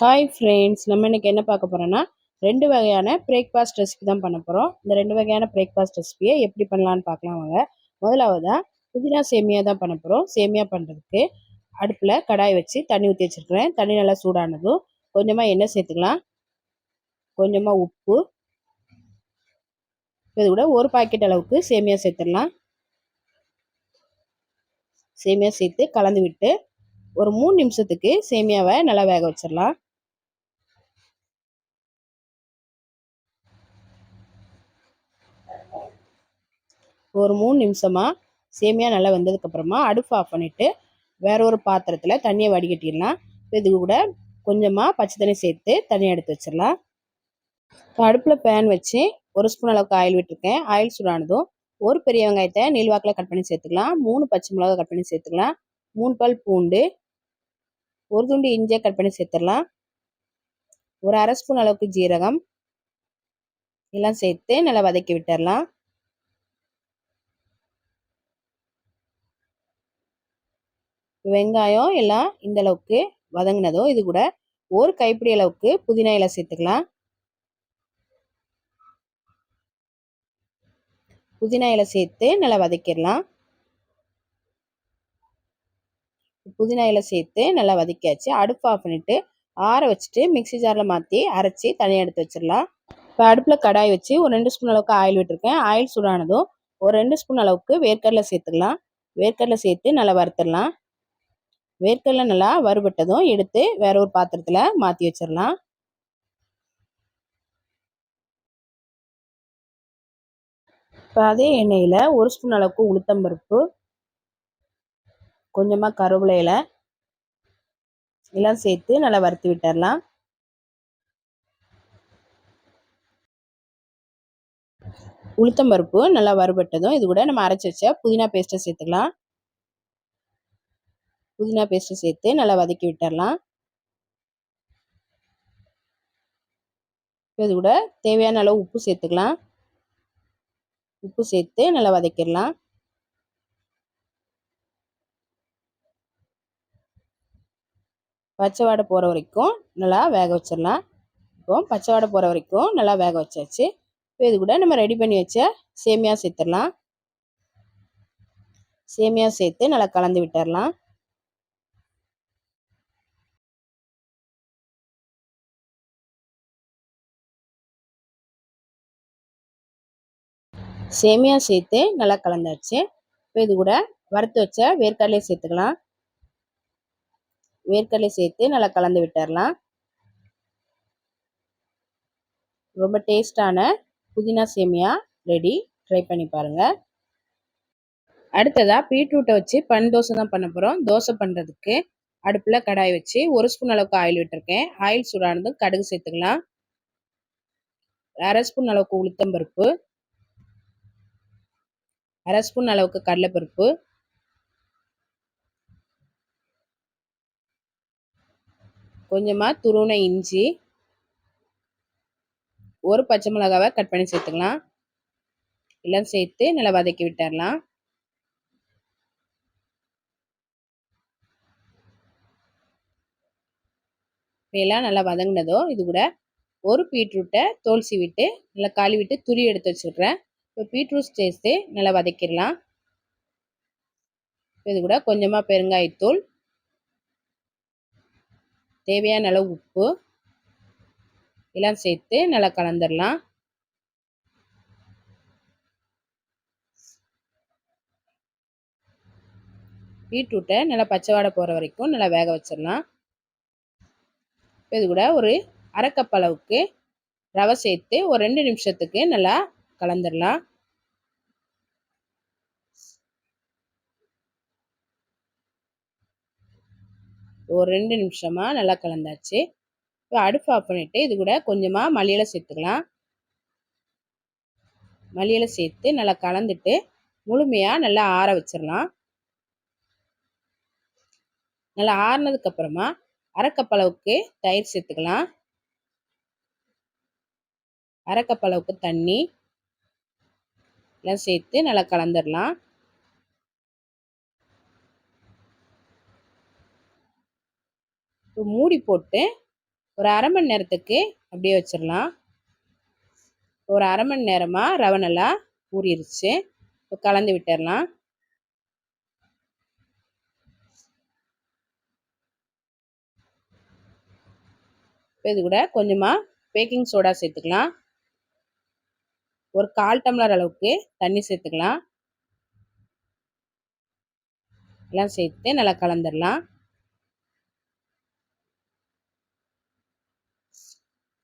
Hi friends நம்ம இன்றைக்கி என்ன பார்க்க போகிறோன்னா ரெண்டு வகையான பிரேக்ஃபாஸ்ட் ரெசிபி தான் பண்ண போகிறோம் இந்த ரெண்டு வகையான பிரேக்ஃபாஸ்ட் ரெசிபியை எப்படி பண்ணலான்னு பார்க்கலாம் வாங்க. முதலாவதாக புதினா சேமியா தான் பண்ண போகிறோம் சேமியா பண்ணுறதுக்கு அடுப்பில் கடாய் வச்சு தண்ணி ஊற்றி வச்சுருக்கிறேன். தண்ணி நல்லா சூடானதும் கொஞ்சமாக எண்ணெய் சேர்த்துக்கலாம். கொஞ்சமாக உப்பு. இது கூட ஒரு பாக்கெட் அளவுக்கு சேமியா சேர்த்துடலாம். சேமியா சேர்த்து கலந்து விட்டு ஒரு மூணு நிமிஷத்துக்கு சேமியாவை நல்லா வேக வச்சிடலாம். ஒரு மூணு நிமிஷமாக சேமியா நல்லா வெந்ததுக்கப்புறமா அடுப்பு ஆஃப் பண்ணிவிட்டு வேற ஒரு பாத்திரத்தில் தண்ணியை வடிகட்டிடலாம். இது கூட கொஞ்சமாக பச்சை தண்ணி சேர்த்து தண்ணியை எடுத்து வச்சிடலாம். இப்போ அடுப்பில் பேன் வச்சு ஒரு ஸ்பூன் அளவுக்கு ஆயில் விட்டுருக்கேன். ஆயில் சூடானதும் ஒரு பெரிய வெங்காயத்தை நீள்வாக்கில் கட் பண்ணி சேர்த்துக்கலாம். மூணு பச்சை மிளகா கட் பண்ணி சேர்த்துக்கலாம். மூணு பல் பூண்டு ஒரு துண்டு இஞ்சியை கட் பண்ணி சேர்த்துடலாம். ஒரு அரை ஸ்பூன் அளவுக்கு ஜீரகம் எல்லாம் சேர்த்து நல்லா வதக்கி விட்டுடலாம். வெங்காயம் எல்லாம் இந்த அளவுக்கு வதங்கினதோ இது கூட ஒரு கைப்பிடி அளவுக்கு புதினா இலை சேர்த்துக்கலாம். புதினா இலை சேர்த்து நல்லா வதக்கிடலாம். புதினா இலை சேர்த்து நல்லா வதக்கியாச்சு. அடுப்பு ஆஃப் பண்ணிவிட்டு ஆற வச்சுட்டு மிக்சி ஜாரில் மாற்றி அரைச்சி தனியாக எடுத்து வச்சிடலாம். இப்போ அடுப்பில் கடாய் வச்சு ஒரு ரெண்டு ஸ்பூன் அளவுக்கு ஆயில் விட்டுருக்கேன். ஆயில் சூடானதும் ஒரு ரெண்டு ஸ்பூன் அளவுக்கு வேர்க்கடலை சேர்த்துக்கலாம். வேர்க்கடலை சேர்த்து நல்லா வறுத்துடலாம். வேர்க்கடலை நல்லா வறுபட்டதும் எடுத்து வேற ஒரு பாத்திரத்தில் மாற்றி வச்சிடலாம் இப்போ அதே எண்ணெயில் ஒரு ஸ்பூன் அளவுக்கு உளுத்தம்பருப்பு கொஞ்சமாக கருவேப்பிலையில எல்லாம் சேர்த்து நல்லா வறுத்து விட்டுடலாம் உளுத்தம்பருப்பு நல்லா வறுபட்டதும் இது கூட நம்ம அரைச்சி வச்ச புதினா பேஸ்ட்டை சேர்த்துக்கலாம். புதினா பேஸ்ட்டு சேர்த்து நல்லா வதக்கி விட்டுடலாம் இது கூட தேவையான அளவு உப்பு சேர்த்துக்கலாம். உப்பு சேர்த்து நல்லா வதக்கிடலாம். பச்சை வாடை போகிற வரைக்கும் நல்லா வேக வச்சிடலாம். இப்போ பச்சை வாடை போகிற வரைக்கும் நல்லா வேக வச்சாச்சு. இப்போ இது கூட நம்ம ரெடி பண்ணி வச்ச சேமியா சேர்த்துடலாம். சேமியா சேர்த்து நல்லா கலந்து விட்டுடலாம். சேமியா சேர்த்து நல்லா கலந்தாச்சு. இப்போ இது கூட வறுத்து வச்ச வேர்க்கடலையை சேர்த்துக்கலாம். வேர்க்கடலை சேர்த்து நல்லா கலந்து விட்டுறலாம். ரொம்ப டேஸ்டான புதினா சேமியா ரெடி ட்ரை பண்ணி பாருங்கள் அடுத்ததாக பீட்ரூட்டை வச்சு பன் தோசை தான் பண்ண போகிறோம் தோசை பண்ணுறதுக்கு அடுப்பில் கடாய் வச்சு ஒரு ஸ்பூன் அளவுக்கு ஆயில் விட்டுருக்கேன். ஆயில் சூடானதும் கடுகு சேர்த்துக்கலாம். அரை ஸ்பூன் அளவுக்கு உளுத்தம்பருப்பு அரை ஸ்பூன் அளவுக்கு கடலைப்பருப்பு. கொஞ்சமாக துருணை இஞ்சி. ஒரு பச்சை மிளகாவை கட் பண்ணி சேர்த்துக்கலாம். எல்லாம் சேர்த்து நல்லா வதக்கி விட்டுடலாம் எல்லாம் நல்லா வதங்கினதோ இது கூட ஒரு பீட்ரூட்டை தோல்சி விட்டு நல்லா காலி விட்டு துரி எடுத்து வச்சுருக்கிறேன். இப்போ பீட்ரூட் சேர்த்து நல்லா வதக்கிடலாம். இது கூட கொஞ்சமாக பெருங்காயத்தூள். தேவையான அளவு உப்பு. எல்லாம் சேர்த்து நல்லா கலந்துடலாம். பீட்ரூட்டை நல்லா பச்சை வாடை போகிற வரைக்கும் நல்லா வேக வச்சிடலாம். இது கூட ஒரு அரை அளவுக்கு ரவை சேர்த்து ஒரு ரெண்டு நிமிஷத்துக்கு நல்லா கலந்துடலாம். ஒரு ரெண்டு நிமிஷமாக நல்லா கலந்தாச்சு. இப்போ அடுப்பு ஆஃப் பண்ணிவிட்டு இது கூட கொஞ்சமாக மல்லியில சேர்த்துக்கலாம். மல்லியில சேர்த்து நல்லா கலந்துட்டு முழுமையாக நல்லா ஆற வச்சிடலாம் நல்லா ஆறினதுக்கப்புறமா அரைக்கப்பளவுக்கு தயிர் சேர்த்துக்கலாம். அரைக்கப்பளவுக்கு தண்ணி எல்லாம் சேர்த்து நல்லா கலந்துடலாம் மூடி போட்டு ஒரு அரை மணி நேரத்துக்கு அப்படியே வச்சிடலாம். ஒரு அரை மணி நேரமாக ரவை நல்லா ஊறிடுச்சு இப்போ கலந்து விட்டுடலாம் இப்போ இது கூட கொஞ்சமாக பேக்கிங் சோடா சேர்த்துக்கலாம். ஒரு கால் டம்ளர் அளவுக்கு தண்ணி சேர்த்துக்கலாம். எல்லாம் சேர்த்து நல்லா கலந்துடலாம்.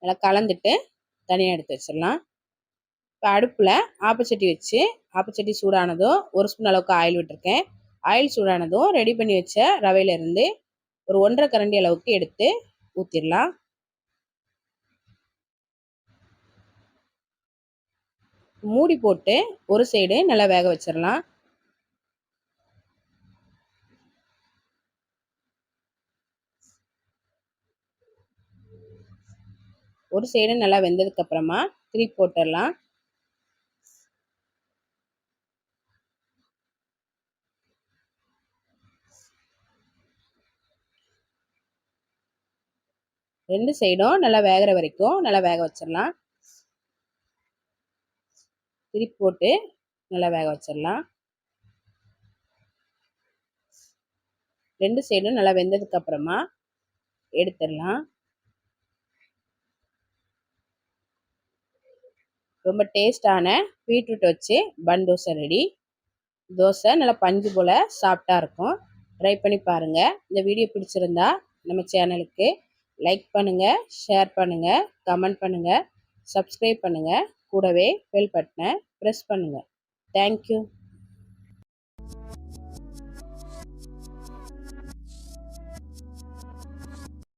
நல்லா கலந்துட்டு தனியாக எடுத்து வச்சிடலாம். இப்போ அடுப்பில் ஆப்பச்சட்டி வச்சு ஆப்பச்சட்டி சூடானதும் ஒரு ஸ்பூன் அளவுக்கு ஆயில் விட்டுருக்கேன். ஆயில் சூடானதும் ரெடி பண்ணி வச்ச ரவையிலேருந்து ஒரு ஒன்றரை கரண்டி அளவுக்கு எடுத்து ஊற்றிடலாம் மூடி போட்டு ஒரு சைடு நல்லா வேக வச்சிடலாம். ஒரு சைடு நல்லா வெந்ததுக்கு அப்புறமா திருப்பி போட்டுடலாம். ரெண்டு சைடும் நல்லா வேகிற வரைக்கும் நல்லா வேக வச்சிடலாம். திருப்பி போட்டு நல்லா வேக வச்சிடலாம். ரெண்டு சைடும் நல்லா வெந்ததுக்கு அப்புறமா எடுத்துடலாம். ரொம்ப டேஸ்டான பீட்ரூட் வச்சு பன் தோசை ரெடி தோசை நல்லா பஞ்சு போல் சாஃப்டாக இருக்கும். ட்ரை பண்ணி பாருங்கள் இந்த வீடியோ பிடிச்சிருந்தா நம்ம சேனலுக்கு லைக் பண்ணுங்கள் ஷேர் பண்ணுங்கள் கமெண்ட் பண்ணுங்கள் சப்ஸ்கிரைப் பண்ணுங்கள் கூடவே பெல் பட்டனை ப்ரெஸ் பண்ணுங்கள் தேங்க்யூ